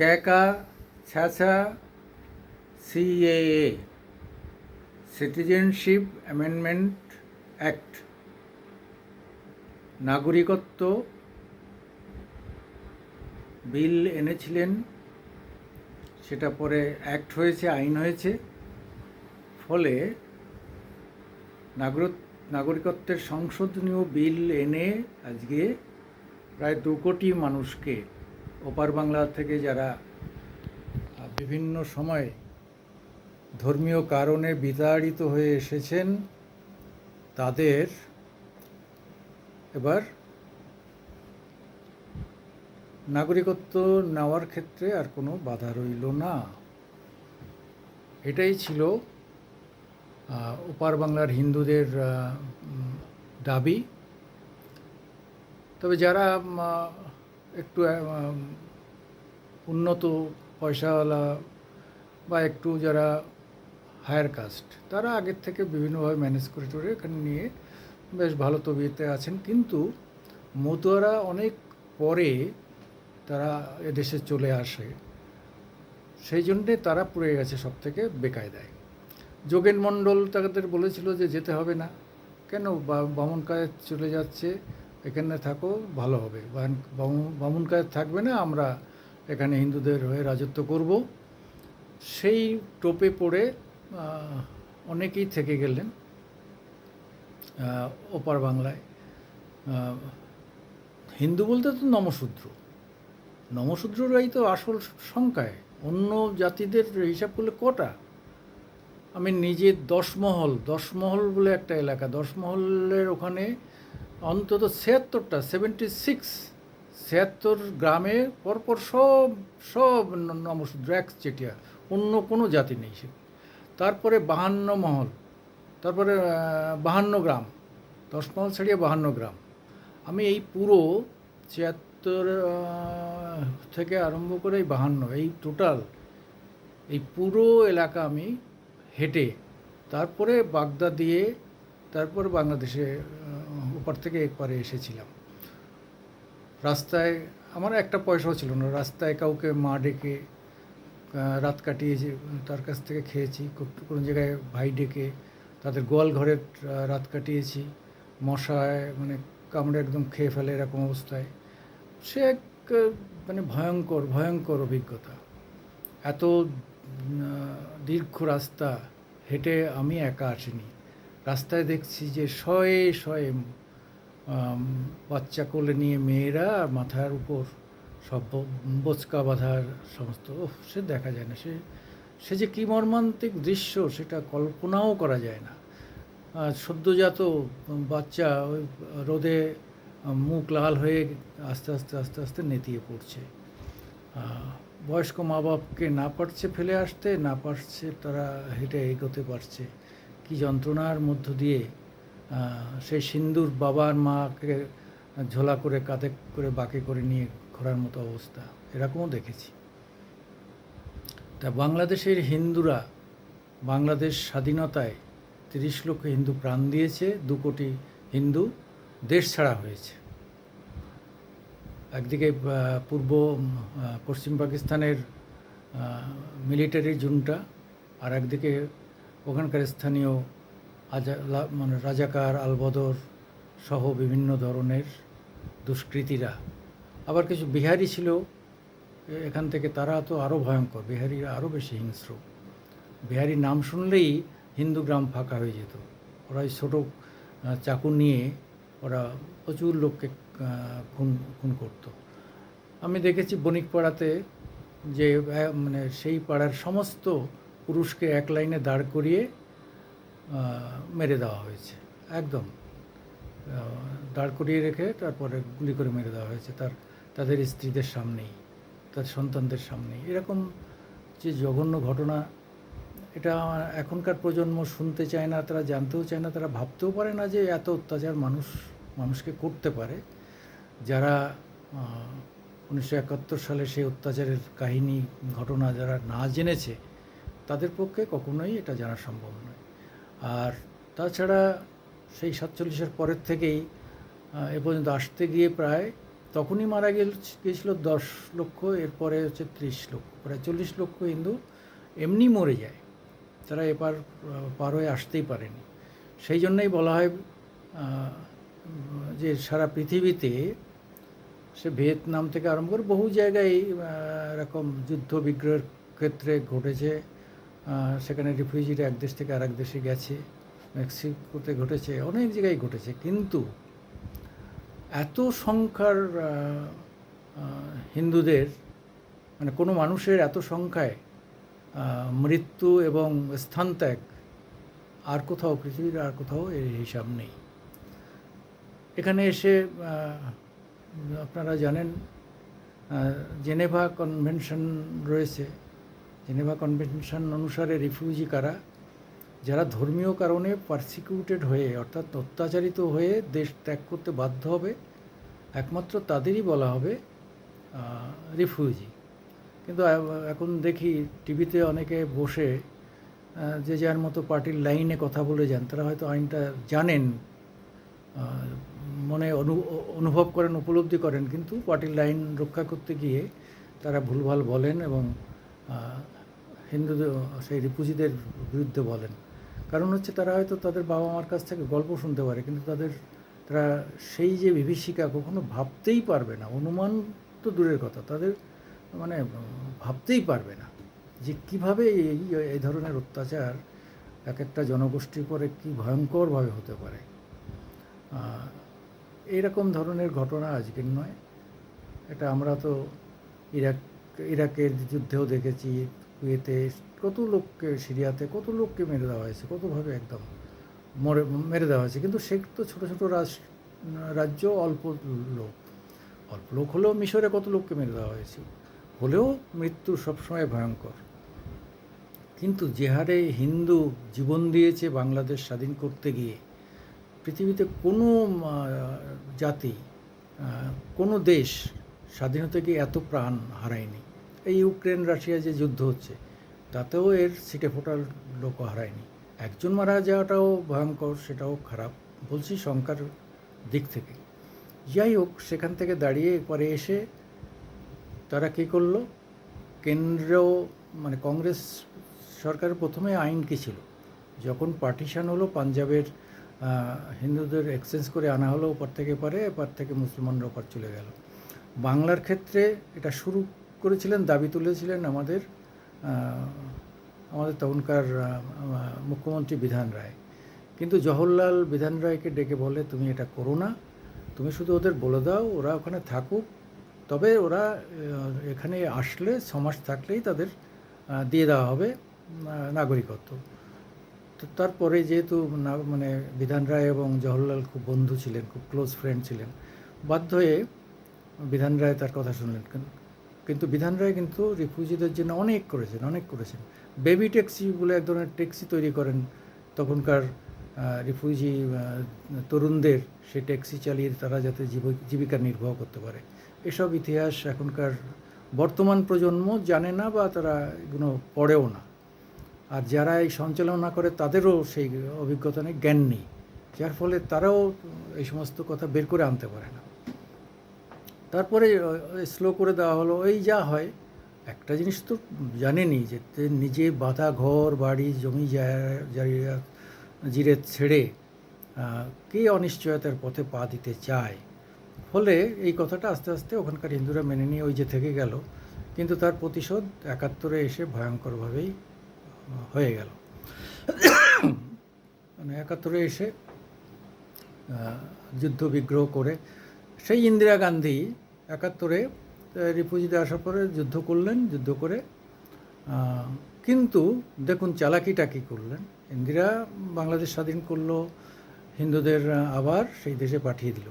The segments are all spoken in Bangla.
ক্যাকা ছ্যাছা সিএএ, সিটিজেনশিপ অ্যামেন্ডমেন্ট অ্যাক্ট, নাগরিকত্ব বিল এনেছিলেন, সেটা পরে অ্যাক্ট হয়েছে, আইন হয়েছে, ফলে নাগরিক নাগরিকত্বের সংশোধনীয় বিল এনে আজকে প্রায় দু কোটি মানুষকে ওপার বাংলা থেকে যারা বিভিন্ন সময়ে ধর্মীয় কারণে বিতাড়িত হয়ে এসেছেন, তাদের এবার নাগরিকত্ব নেওয়ার ক্ষেত্রে আর কোনো বাধা রইল না। এটাই ছিল ওপার বাংলার হিন্দুদের দাবি। তবে যারা একটু উন্নত পয়সাওয়ালা বা একটু যারা হায়ার কাস্ট তারা আগের থেকে বিভিন্নভাবে ম্যানেজ করে টরে এখানে নিয়ে বেশ ভালো তবিয়তে আছেন। কিন্তু মতুয়ারা অনেক পরে তারা এদেশে চলে আসে। সেই জন্যে তারা পড়ে গেছে সব থেকে বেকায়দায়। যোগেন মণ্ডল তাদের বলেছিল যে যেতে হবে না। কেন? বামুন কায়েত চলে যাচ্ছে। এখানে থাকো, ভালো হবে। বামুন- কায়েত থাকবে না, আমরা এখানে হিন্দুদের হয়ে রাজত্ব করব। সেই টোপে পড়ে অনেকেই থেকে গেলেন ওপার বাংলায়। হিন্দু বলতে তো নমশূদ্র। নমশূদ্ররাই তো আসল সংখ্যায়। অন্য জাতিদের হিসাব করলে কটা? আমি নিজে দশমহল দশমহল বলে একটা এলাকা। দশমহলের ওখানে অন্তত ছিয়াত্তরটা সেভেন্টি সিক্স ছিয়াত্তর গ্রামে পরপর সব সব নমশূদ্র এক চেটিয়া অন্য কোনো জাতি নেই সে। তারপরে বাহান্ন মহল, তারপরে বাহান্ন গ্রাম দশমহল ছাড়িয়ে বাহান্ন গ্রাম। আমি এই পুরো ছিয়াত্তর থেকে আরম্ভ করে এই বাহান্ন, এই টোটাল এই পুরো এলাকা আমি হেঁটে, তারপরে বাগদা দিয়ে, তারপরে বাংলাদেশে ওপার থেকে একবারে এসেছিলাম। রাস্তায় আমার একটা পয়সাও ছিল না। রাস্তায় কাউকে মা ডেকে রাত কাটিয়েছি তার কাছ থেকে খেয়েছি কোনো জায়গায় ভাই ডেকে, তাদের গোয়াল ঘরে রাত কাটিয়েছি। মশায় মানে কামড়ে একদম খেয়ে ফেলে এরকম অবস্থায়। সে এক মানে ভয়ঙ্কর ভয়ঙ্কর অভিজ্ঞতা। এত দীর্ঘ রাস্তা, হেঁটে আমি একা আসিনি। রাস্তায় দেখছি যে শয়ে শয়ে বাচ্চা কোলে নিয়ে মেয়েরা আর মাথার উপর সব বোচকা বাঁধার সমস্ত সে দেখা যায় না। সে সে যে কী মর্মান্তিক দৃশ্য, সেটা কল্পনাও করা যায় না। সদ্যজাত বাচ্চা ওই রোদে মুখ লাল হয়ে আস্তে আস্তে আস্তে আস্তে নেতিয়ে পড়ছে। বয়স্ক মা বাপকে না পারছে ফেলে আসতে, না পারছে তারা হেঁটে এগোতে পারছে। কি যন্ত্রণার মধ্য দিয়ে সেই সিন্দুর বাবার মাকে ঝোলা করে, কাঁধে করে, বাঁকে করে নিয়ে ঘোরার মতো অবস্থা। এরকমও দেখেছি। তা বাংলাদেশের হিন্দুরা বাংলাদেশ স্বাধীনতায় তিরিশ লক্ষ হিন্দু প্রাণ দিয়েছে, দু কোটি হিন্দু দেশ ছাড়া হয়েছে। একদিকে পূর্ব পশ্চিম পাকিস্তানের মিলিটারি জুনটা, আর একদিকে ওখানকার স্থানীয় আজা মানে রাজাকার আলবদর সহ বিভিন্ন ধরনের দুষ্কৃতীরা। আবার কিছু বিহারি ছিল এখান থেকে তারা তো আরও ভয়ঙ্কর, বিহারিরা আরও বেশি হিংস্র। বিহারি নাম শুনলেই হিন্দু গ্রাম ফাঁকা হয়ে যেত। ওরা ওই ছোটো চাকু নিয়ে ওরা প্রচুর লোককে খুন খুন করত। আমি দেখেছি বণিক পাড়াতে যে মানে সেই পাড়ার সমস্ত পুরুষকে এক লাইনে দাঁড় করিয়ে মেরে দেওয়া হয়েছে। একদম। দাঁড় করিয়ে রেখে তারপরে গুলি করে মেরে দেওয়া হয়েছে। তার, তাদের স্ত্রীদের সামনেই, তার সন্তানদের সামনেই। এরকম যে জঘন্য ঘটনা, এটা এখনকার প্রজন্ম শুনতে চায় না, তারা জানতেও চায় না, তারা ভাবতেও পারে না যে এত অত্যাচার মানুষ, মানুষকে করতে পারে। যারা উনিশশো একাত্তর সালে সেই অত্যাচারের কাহিনী, ঘটনা যারা না জেনেছে, তাদের পক্ষে কখনোই এটা জানা সম্ভব নয়। আর তাছাড়া সেই সাতচল্লিশের পরের থেকেই এ পর্যন্ত আসতে গিয়ে প্রায় তখনই মারা গেল গিয়েছিল দশ লক্ষ, এরপরে হচ্ছে ত্রিশ লক্ষ, প্রায় চল্লিশ লক্ষ হিন্দু এমনি মরে যায়। তারা এপার পার হয়ে আসতেই পারেনি। সেই জন্যই বলা হয় যে সারা পৃথিবীতে সে ভিয়েতনাম থেকে আরম্ভ করে বহু জায়গায় এরকম যুদ্ধ বিগ্রহের ক্ষেত্রে ঘটেছে। সেখানে রিফিউজিরা এক দেশ থেকে আরেক দেশে গেছে, মেক্সিকোতে ঘটেছে, অনেক জায়গায় ঘটেছে, কিন্তু এত সংখ্যার হিন্দুদের মানে কোনো মানুষের এত সংখ্যায় মৃত্যু এবং স্থানত্যাগ আর কোথাও পৃথিবীর আর কোথাও এর হিসাব নেই। এখানে এসে আপনারা জানেন জেনেভা কনভেনশন রয়েছে। জেনেভা কনভেনশন অনুসারে রিফিউজি কারা? যারা ধর্মীয় কারণে পারসিকিউটেড হয়ে, অর্থাৎ অত্যাচারিত হয়ে দেশ ত্যাগ করতে বাধ্য হবে, একমাত্র তাদেরই বলা হবে রিফিউজি কিন্তু এখন দেখি টিভিতে অনেকে বসে যে যার মতো পার্টির লাইনে কথা বলে যান, তারা হয়তো আইনটা জানেন মনে অনু, অনুভব করেন, উপলব্ধি করেন, কিন্তু পার্টির লাইন রক্ষা করতে গিয়ে তারা ভুলভাল বলেন এবং হিন্দুদের সেই রিপুজিদের বিরুদ্ধে বলেন। কারণ হচ্ছে তারা হয়তো তাদের বাবা মার কাছ থেকে গল্প শুনতে পারে কিন্তু তাদের তারা সেই যে বিভীষিকা কখনো ভাবতেই পারবে না। অনুমান তো দূরের কথা তাদের মানে ভাবতেই পারবে না যে কীভাবে এই এই ধরনের অত্যাচার এক একটা জনগোষ্ঠীর পরে কী ভয়ঙ্করভাবে হতে পারে। আহ, এইরকম ধরনের ঘটনা আজকের নয়। এটা আমরা তো ইরাক ইরাকের যুদ্ধেও দেখেছি কুয়েতে কত লোককে সিরিয়াতে, কত লোককে মেরে দেওয়া হয়েছে, কতভাবে একদম মরে, মেরে দেওয়া হয়েছে। কিন্তু সে তো ছোটো ছোটো রাজ, রাজ্য, অল্প লোক। অল্প লোক হলেও মিশরে কত লোককে মেরে দেওয়া হয়েছে? হলেও মৃত্যু সবসময় ভয়ঙ্কর। কিন্তু যে হারে হিন্দু জীবন দিয়েছে বাংলাদেশ স্বাধীন করতে গিয়ে। পৃথিবীতে কোনো জাতি কোনো দেশ স্বাধীনতা গিয়ে এত প্রাণ হারায়নি। এই ইউক্রেন, রাশিয়া যে যুদ্ধ হচ্ছে, তাতেও এর সিটে ফোটার লোক হারায়নি। একজন মারা যাওয়াটাও ভয়ঙ্কর, সেটাও খারাপ। বলছি সংখ্যার দিক থেকে। যাই হোক, সেখান থেকে দাঁড়িয়ে পরে এসে তারা কী করল? কেন্দ্র মানে কংগ্রেস সরকারের প্রথমে আইন কী ছিল? যখন পার্টিশান হলো, পাঞ্জাবের হিন্দুদের এক্সচেঞ্জ করে আনা হলো, ওপার থেকে পারে এপার থেকে মুসলমানরা ওপার চলে গেল। বাংলার ক্ষেত্রে এটা শুরু করেছিলেন, দাবি তুলেছিলেন আমাদের আমাদের তখনকার মুখ্যমন্ত্রী বিধান রায়। কিন্তু জওহরলাল বিধান রায়কে ডেকে বলে, তুমি এটা করো না, তুমি শুধু ওদের বলে দাও, ওরা ওখানে থাকুক। তবে ওরা এখানে আসলে ছমাস থাকলেই তাদের দিয়ে দেওয়া হবে নাগরিকত্ব। তো তারপরে যেহেতু মানে বিধান রায় এবং জওহরলাল খুব বন্ধু ছিলেন, খুব ক্লোজ ফ্রেন্ড ছিলেন, বাধ্য হয়ে বিধান রায় তার কথা শুনলেন। কিন্তু বিধান রায় কিন্তু রিফিউজিদের জন্য অনেক করেছেন অনেক করেছেন। বেবি ট্যাক্সি বলে এক ধরনের ট্যাক্সি তৈরি করেন তখনকার রিফিউজি তরুণদের। সেই ট্যাক্সি চালিয়ে তারা যাতে জীব- জীবিকা নির্বাহ করতে পারে। এসব ইতিহাস এখনকার বর্তমান প্রজন্ম জানে না বা তারা এগুলো পড়েও না। আর যারা এই সঞ্চালনা করে তাদেরও সেই অভিজ্ঞতা নেই, জ্ঞান নেই। যার ফলে তারাও এই সমস্ত কথা বের করে আনতে পারে না। তারপরে স্লো করে দেওয়া হলো। এই যা হয়, একটা জিনিস তো জানেনি যে নিজে বাঁধা ঘর, বাড়ি, জমি জায়গা- জিরে ছেড়ে কে অনিশ্চয়তার পথে পা দিতে চায়? ফলে এই কথাটা আস্তে আস্তে ওখানকার হিন্দুরা মেনে নিয়ে ওই যে থেকে গেল। কিন্তু তার প্রতিশোধ একাত্তরে এসে ভয়ঙ্করভাবেই হয়ে গেল। মানে একাত্তরে এসে যুদ্ধ বিগ্রহ করে সেই ইন্দিরা গান্ধী একাত্তরে রিফিউজিতে আসার পরে যুদ্ধ করলেন, যুদ্ধ করে কিন্তু দেখুন চালাকিটা কী করলেন? ইন্দিরা বাংলাদেশ স্বাধীন করল, হিন্দুদের আবার সেই দেশে পাঠিয়ে দিল।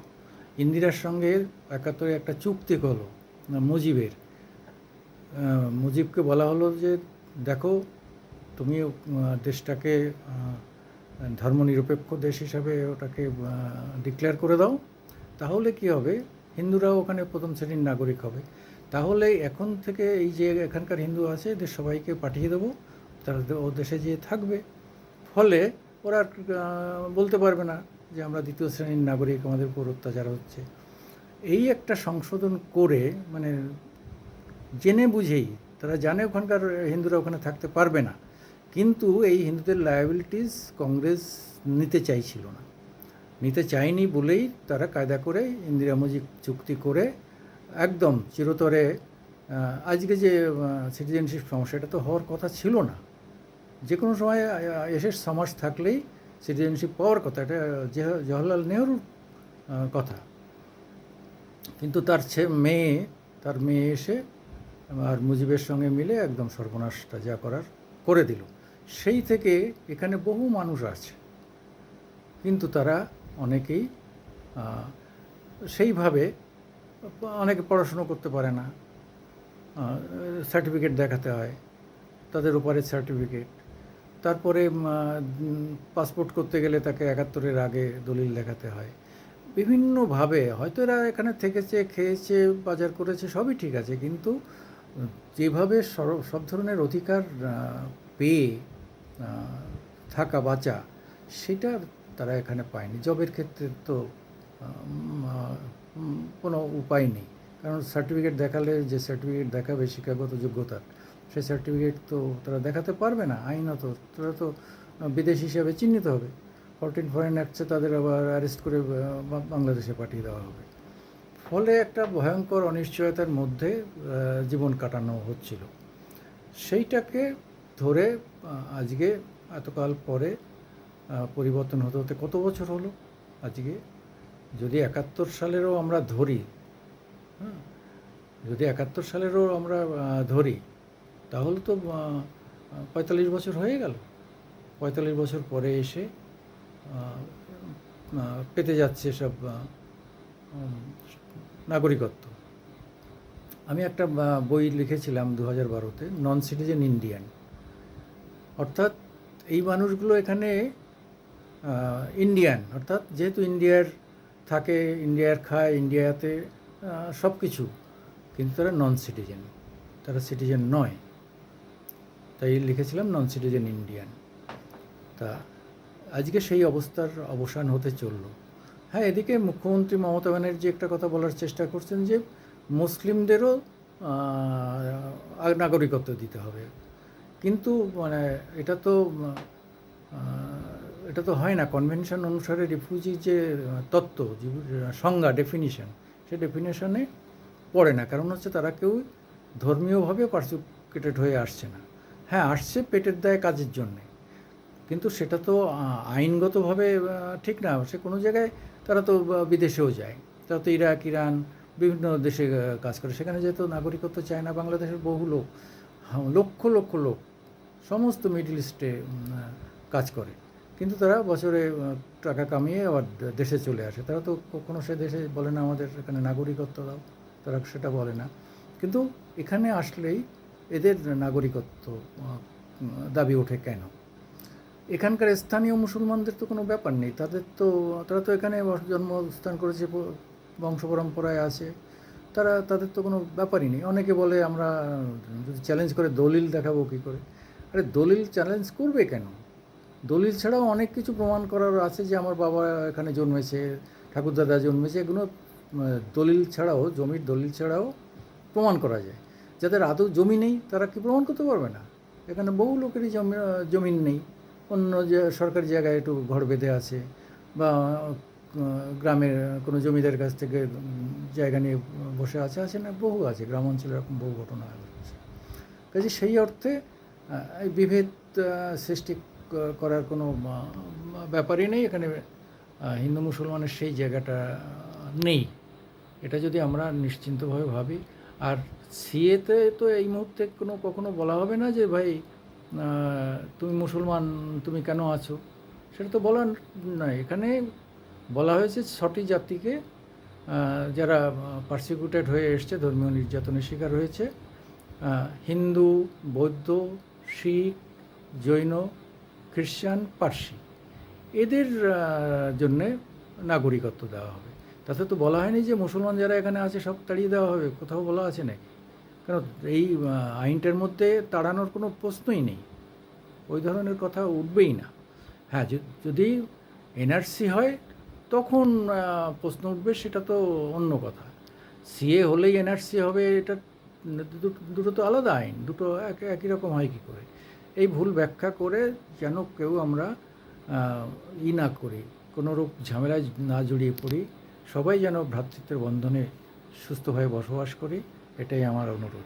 ইন্দিরার সঙ্গে একাত্তরে একটা চুক্তি করল, মুজিবের। মুজিবকে বলা হলো যে, দেখো, তুমি দেশটাকে ধর্মনিরপেক্ষ দেশ হিসাবে ওটাকে ডিক্লেয়ার করে দাও তাহলে কি হবে? হিন্দুরাও ওখানে প্রথম শ্রেণির নাগরিক হবে। তাহলে এখন থেকে এই যে এখানকার হিন্দু আছে, এদের সবাইকে পাঠিয়ে দেবো। তারা ও দেশে যেয়ে থাকবে। ফলে ওরা বলতে পারবে না যে আমরা দ্বিতীয় শ্রেণির নাগরিক, আমাদের উপর অত্যাচার হচ্ছে। এই একটা সংশোধন করে মানে জেনে বুঝেই, তারা জানে ওখানকার হিন্দুরা ওখানে থাকতে পারবে না। কিন্তু এই হিন্দুদের লায়াবিলিটিস কংগ্রেস নিতে চাইছিল না। নিতে চায়নি বলেই তারা কায়দা করে ইন্দিরা মুজিব চুক্তি করে একদম চিরতরে আজকে যে সিটিজেনশিপ সমস্যা, এটা তো হওয়ার কথা ছিল না। যে কোনো সময় এসে সমাজ থাকলেই সিটিজেনশিপ পাওয়ার কথা, এটা জওহরলাল নেহরুর কথা। কিন্তু তার ছে, মেয়ে, তার মেয়ে এসে আর মুজিবের সঙ্গে মিলে একদম সর্বনাশটা যা করার করে দিল। সেই থেকে এখানে বহু মানুষ আছে। কিন্তু তারা অনেকেই সেইভাবে অনেকে পড়াশুনো করতে পারে না। সার্টিফিকেট দেখাতে হয়, তাদের উপরে সার্টিফিকেট তারপরে পাসপোর্ট করতে গেলে তাকে একাত্তরের আগে দলিল দেখাতে হয়। বিভিন্নভাবে, হয়তো এরা এখানে থেকেছে, খেয়েছে, বাজার করেছে, সবই ঠিক আছে, কিন্তু যেভাবে সব ধরনের অধিকার পেয়ে থাকা, বাঁচা সেটা তারা এখানে পায়নি। জবের ক্ষেত্রে তো কোনো উপায় নেই। কারণ সার্টিফিকেট দেখালে যে সার্টিফিকেট দেখাবে শিক্ষাগত যোগ্যতার সেই সার্টিফিকেট তো তারা দেখাতে পারবে না, আইনত। তারা তো বিদেশ হিসাবে চিহ্নিত হবে। ফরটিন ফরেন অ্যাক্টসে তাদের আবার অ্যারেস্ট করে বাংলাদেশে পাঠিয়ে দেওয়া হবে। ফলে একটা ভয়ঙ্কর অনিশ্চয়তার মধ্যে জীবন কাটানো হচ্ছিল। সেইটাকে ধরে আজকে এতকাল পরে পরিবর্তন হতে হতে কত বছর হলো আজকে? যদি একাত্তর সালেরও আমরা ধরি হ্যাঁ যদি একাত্তর সালেরও আমরা ধরি, তাহলে তো পঁয়তাল্লিশ বছর হয়ে গেল। পঁয়তাল্লিশ বছর পরে এসে পেতে যাচ্ছে সব নাগরিকত্ব। আমি একটা বই লিখেছিলাম দু হাজার বারোতে নন সিটিজেন ইন্ডিয়ান অর্থাৎ এই মানুষগুলো এখানে ইন্ডিয়ান অর্থাৎ যেহেতু ইন্ডিয়ার থাকে ইন্ডিয়ার খায় ইন্ডিয়াতে সব কিছু কিন্তু তারা নন সিটিজেন তারা সিটিজেন নয়। তাই লিখেছিলাম নন সিটিজেন ইন্ডিয়ান তা আজকে সেই অবস্থার অবসান হতে চলল। হ্যাঁ এদিকে মুখ্যমন্ত্রী মমতা ব্যানার্জি একটা কথা বলার চেষ্টা করছেন যে, মুসলিমদেরও নাগরিকত্ব দিতে হবে। কিন্তু মানে এটা তো এটা তো হয় না। কনভেনশন অনুসারে রিফিউজি যে তত্ত্ব সংজ্ঞা ডেফিনিশন সে ডেফিনেশনে পড়ে না। কারণ হচ্ছে তারা কেউ ধর্মীয়ভাবে পার্সিকুটেড হয়ে আসছে না। হ্যাঁ আসছে পেটের দায় কাজের জন্যে। কিন্তু সেটা তো আইনগতভাবে ঠিক না। সে কোনো জায়গায় তারা তো বিদেশেও যায়। তারা তো ইরাক ইরান বিভিন্ন দেশে কাজ করে। সেখানে যেহেতু নাগরিকত্ব চায় না বাংলাদেশের বহু লোক হ্যাঁ, লক্ষ লক্ষ লোক সমস্ত মিডল ইস্টে কাজ করে। কিন্তু তারা বছরে টাকা কামিয়ে আবার দেশে চলে আসে। তারা তো কখনো সে দেশে বলে না আমাদের এখানে নাগরিকত্ব দাও। তারা সেটা বলে না। কিন্তু এখানে আসলেই এদের নাগরিকত্ব দাবি ওঠে কেন? এখানকার স্থানীয় মুসলমানদের তো কোনো ব্যাপার নেই। তাদের তো, তারা তো এখানে জন্মস্থান করেছে বংশ পরম্পরায় আছে। তারা, তাদের তো কোনো ব্যাপারই নেই। অনেকে বলে আমরা যদি চ্যালেঞ্জ করে দলিল দেখাবো কী করে? আরে দলিল চ্যালেঞ্জ করবে কেন? দলিল ছাড়াও অনেক কিছু প্রমাণ করার আছে যে আমার বাবা এখানে জন্মেছে, ঠাকুরদাদা জন্মেছে, এগুলো দলিল ছাড়াও, জমির দলিল ছাড়াও প্রমাণ করা যায়। যাদের আদৌ জমি নেই, তারা কি প্রমাণ করতে পারবে না? এখানে বহু লোকেরই জমি, জমিন নেই। অন্য যে সরকারি জায়গায় একটু ঘর বেঁধে আছে বা গ্রামের কোনো জমিদার কাছ থেকে জায়গা নিয়ে বসে আছে আছে না, বহু আছে। গ্রাম অঞ্চলে এরকম বহু ঘটনা আছে কাজে সেই অর্থে এই বিভেদ সৃষ্টি করার কোনো ব্যাপারই নেই। এখানে হিন্দু মুসলমানের সেই জায়গাটা নেই। এটা যদি আমরা নিশ্চিন্তভাবে ভাবি, আর সিএতে তো এই মুহূর্তে কোনো, কখনো বলা হবে না যে, ভাই তুমি মুসলমান, তুমি কেন আছো? সেটা তো বলার নয়। এখানে বলা হয়েছে ছটি জাতিকে যারা পার্সিকিউটেড হয়ে এসছে, ধর্মীয় নির্যাতনের শিকার হয়েছে। হিন্দু, বৌদ্ধ, শিখ, জৈন খ্রিস্টান পার্সি। এদের জন্যে নাগরিকত্ব দেওয়া হবে। তাতে তো বলা হয়নি যে মুসলমান যারা এখানে আছে সব তাড়িয়ে দেওয়া হবে, কোথাও বলা আছে নাকি কারণ এই আইনটার মধ্যে তাড়ানোর কোনো প্রশ্নই নেই। ওই ধরনের কথা উঠবেই না। হ্যাঁ যদি এনআরসি হয়, তখন প্রশ্ন উঠবে, সেটা তো অন্য কথা। সিএ হলেই এনআরসি হবে, এটা দুটো তো আলাদা আইন, দুটো এক, একই রকম হয় কী করে? এই ভুল ব্যাখ্যা করে যেন কেউ আমরা ই না করি, কোনোরূপ ঝামেলায় না জড়িয়ে পড়ি, সবাই যেন ভ্রাতৃত্বের বন্ধনে সুস্থভাবে বসবাস করি, এটাই আমার অনুরোধ।